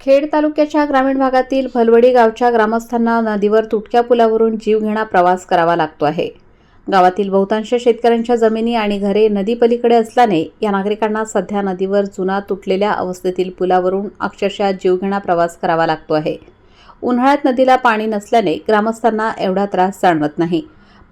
खेड तालुक्याच्या ग्रामीण भागातील भलवडी गावच्या ग्रामस्थांना नदीवर तुटक्या पुलावरून जीवघेणा प्रवास करावा लागतो आहे. गावातील बहुतांश शेतकऱ्यांच्या जमिनी आणि घरे नदीपलीकडे असल्याने या नागरिकांना सध्या नदीवर जुना तुटलेल्या अवस्थेतील पुलावरून अक्षरशः जीवघेणा प्रवास करावा लागतो आहे. उन्हाळ्यात नदीला पाणी नसल्याने ग्रामस्थांना एवढा त्रास जाणवत नाही.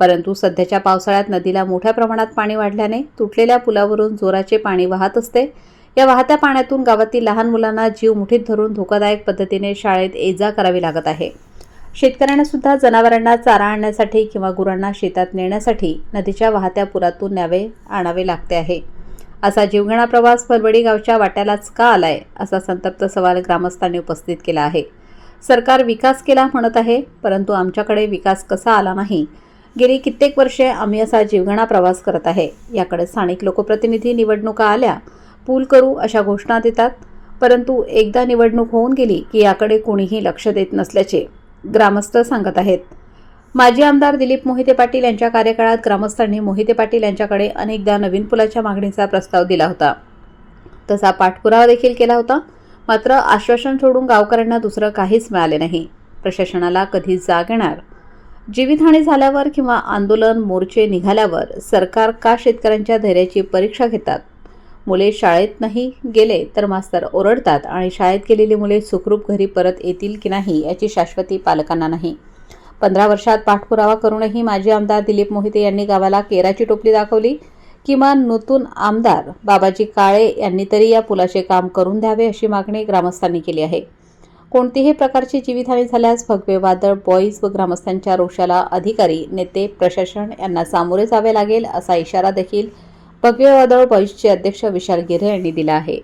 परंतु सध्याच्या पावसाळ्यात नदीला मोठ्या प्रमाणात पाणी वाढल्याने तुटलेल्या पुलावरून जोराचे पाणी वाहत असते या वाहत्या पाण्यातून गावातील लहान मुलांना जीव मुठीत धरून धोकादायक पद्धतीने शाळेत ये जा करावी लागत आहे. शेतकऱ्यांना सुद्धा जनावरांना चारा आणण्यासाठी किंवा गुरांना शेतात नेण्यासाठी नदीच्या वाहत्या पुरातून न्यावे आणावे लागते आहे. असा जीवघेणा प्रवास फलवडी गावच्या वाट्यालाच का आलाय? असा संतप्त सवाल ग्रामस्थांनी उपस्थित केला आहे. सरकार विकास केला म्हणत आहे परंतु आमच्याकडे विकास कसा आला नाही? गेली कित्येक वर्षे आम्ही असा जीवघेणा प्रवास करत आहे. याकडे स्थानिक लोकप्रतिनिधी निवडणुका आल्या. पूल करू अशा घोषणा देतात. परंतु एकदा निवडणूक होऊन गेली की याकडे कोणीही लक्ष देत नसल्याचे ग्रामस्थ सांगत आहेत. माजी आमदार दिलीप मोहिते पाटील यांच्या कार्यकाळात ग्रामस्थांनी मोहिते पाटील यांच्याकडे अनेकदा नवीन पुलाच्या मागणीचा प्रस्ताव दिला होता. तसा पाठपुरावा देखील केला होता. मात्र आश्वासन सोडून गावकऱ्यांना दुसरं काहीच मिळाले नाही. प्रशासनाला कधी जाग येणार? जीवितहानी झाल्यावर किंवा आंदोलन मोर्चे निघाल्यावर सरकार का शेतकऱ्यांच्या धैर्याची परीक्षा घेतात? मुले शाळेत नाही गेले तर मास्तर ओरडतात आणि शाळेत गेलेली मुले सुखरूप घरी परत येतील की नाही याची शाश्वती पालकांना नाही. पंधरा वर्षात पाठपुरावा करूनही माजी आमदार दिलीप मोहिते यांनी गावाला केराची टोपली दाखवली. किमान नूतन आमदार बाबाजी काळे यांनी तरी या पुलाचे काम करून द्यावे अशी मागणी ग्रामस्थांनी केली आहे. कोणतीही प्रकारची जीवितहानी झाल्यास भगवे वादळ बॉईज व ग्रामस्थांच्या रोषाला अधिकारी नेते प्रशासन यांना सामोरे जावे लागेल असा इशारा देखील भगवे वादळ बॉईजचे अध्यक्ष विशाल गिरे यांनी दिला आहे.